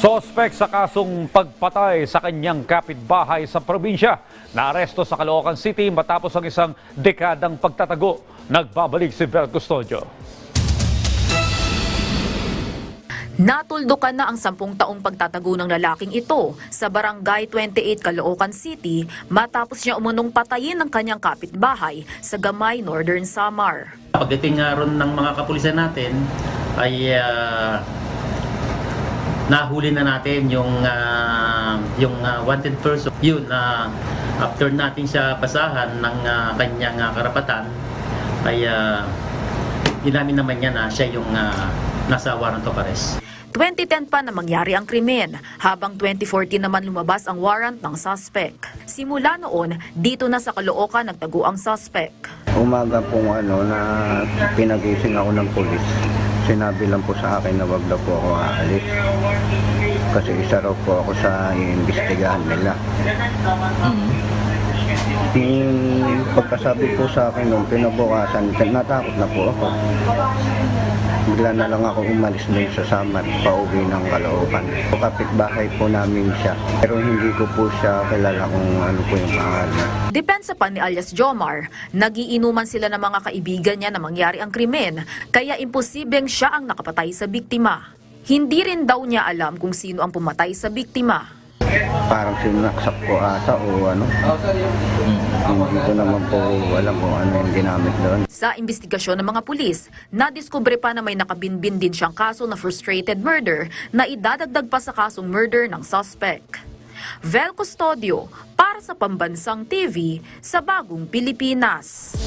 Sospek sa kasong pagpatay sa kanyang kapitbahay sa probinsya. Naaresto sa Caloocan City matapos ang isang dekadang pagtatago. Nagbabalik si Vel Custodio. Natuldukan na ang sampung taong pagtatago ng lalaking ito sa Barangay 28 Caloocan City matapos niya umunong patayin ng kanyang kapitbahay sa Gamay, Northern Samar. Pagdating nga ron ng mga kapulisan natin ay ah, nahuli na natin yung ah, yung ah, wanted person. Yun na after natin siya basahan ng ah, kanyang ah, karapatan ay uh, inamin naman niya na siya yung ah, nasa warrant of arrest. 2010 pa na mangyari ang krimen, habang 2014 naman lumabas ang warrant ng suspect. Simula noon, dito na sa Caloocan nagtago ang suspect. Umaga pong ano na pinagising ako ng polis. Sinabi lang po sa akin na wag na po ako aalis. Kasi isa raw po ako sa iimbestigahan nila. Yung pagkasabi po sa akin nung pinabukasan, natakot na po ako. Bigla na lang ako umalis doon sa Samar, pauwi ng Caloocan. Kapitbahay po namin siya. Pero hindi ko po siya kilala kung ano po yung pangalan. Depensa pa ni alias Jomar, nagiinuman sila ng mga kaibigan niya na mangyari ang krimen, kaya imposibleng siya ang nakapatay sa biktima. Hindi rin daw niya alam kung sino ang pumatay sa biktima. Parang sinaksak ko ata o ano. Hindi ko naman po alam kung ano yung ginamit doon. Sa investigasyon ng mga pulis, nadiskubre pa na may nakabinbin din siyang kaso na frustrated murder na idadagdag pa sa kasong murder ng suspect. Vel Custodio para sa Pambansang TV sa Bagong Pilipinas.